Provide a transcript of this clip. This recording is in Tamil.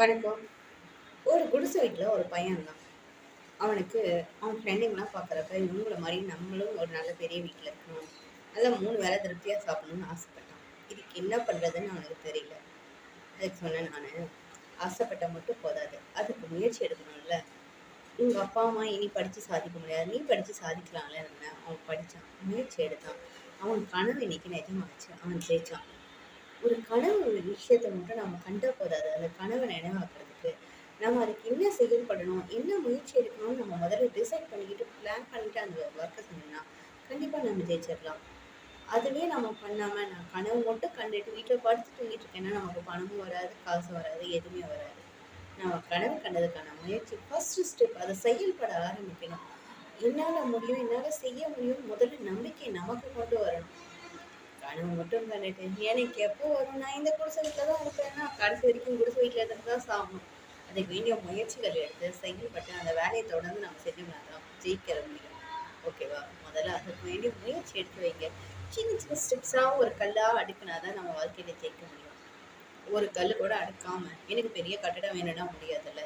வணக்கம். ஒரு குடிசை வீட்டில் ஒரு பையன் இருந்தான். அவனுக்கு அவன் ஃப்ரெண்டுங்களாம் பார்க்குறப்ப இவங்கள மாதிரி நம்மளும் ஒரு நல்ல பெரிய வீட்டில் இருக்கணும். நல்லா மூணு வேளை திருப்தியாக சாப்பிடணும்னு ஆசைப்பட்டான். இதுக்கு என்ன பண்ணுறதுன்னு அவனுக்கு தெரியல. அதுக்கு சொன்னேன் நான் ஆசைப்பட்ட மட்டும் போதாது. அதுக்கு முயற்சி எடுக்கணும்ல. உங்கள் அப்பா அம்மா இனி படித்து சாதிக்க முடியாது. நீ படித்து சாதிக்கலாம்ல. என்ன அவன் படித்தான் முயற்சி எடுத்தான். அவன் கனவு இன்னைக்கு நிஜமாச்சு. அவன் ஜெயிச்சான். ஒரு கனவு ஒரு விஷயத்தை மட்டும் நம்ம கண்டா போதாது. அந்த கனவை நினைவாக்குறதுக்கு. நம்ம அதுக்கு என்ன செயல்படணும் என்ன முயற்சி எடுக்கணும்னு நம்ம முதல்ல டிசைட் பண்ணிக்கிட்டு பிளான் பண்ணிட்டு அந்த ஒர்க்கை செஞ்சோம்னா கண்டிப்பாக நம்ம ஜெயிச்சிடலாம். அதுவே நம்ம பண்ணாமல் நான் கனவு மட்டும் கண்டுட்டு வீட்டில் படுத்து தூங்கிட்டு இருக்கேன்னா நமக்கு பணமும் வராது காசு வராது எதுவுமே வராது. நம்ம கனவு கண்டதுக்கான முயற்சி ஃபர்ஸ்ட் ஸ்டெப் அதை செயல்பட ஆரம்பிக்கணும். என்னால் முடியும் என்னால் செய்ய முடியும் முதல்ல நம்பிக்கை நமக்கு கொண்டு வரணும் கனவு மட்டும் கண்டுட்டு எனக்கு எப்போ வரும் நான் இந்த குடிசை வீட்டில் தான் இருப்பேன்னா கடைசி வரைக்கும் குடிசை வீட்டில் இருந்து தான் சாகணும். அதுக்கு வேண்டிய முயற்சிகள் எடுத்து செயல்பட்டு அந்த வேலையை தொடர்ந்து நம்ம செஞ்சோம்னா தான் ஜெயிக்கிற முடியும். ஓகேவா முதல்ல அதுக்கு வேண்டிய முயற்சி எடுத்து வைங்க. சின்ன சின்ன ஸ்டெப்ஸாக ஒரு கல்லாக அடுக்குனா தான் நம்ம வாழ்க்கையில் ஜெயிக்க முடியும். ஒரு கல் கூட அடுக்காமல் எனக்கு பெரிய கட்டடம் வேணும்னா முடியாதுல்ல.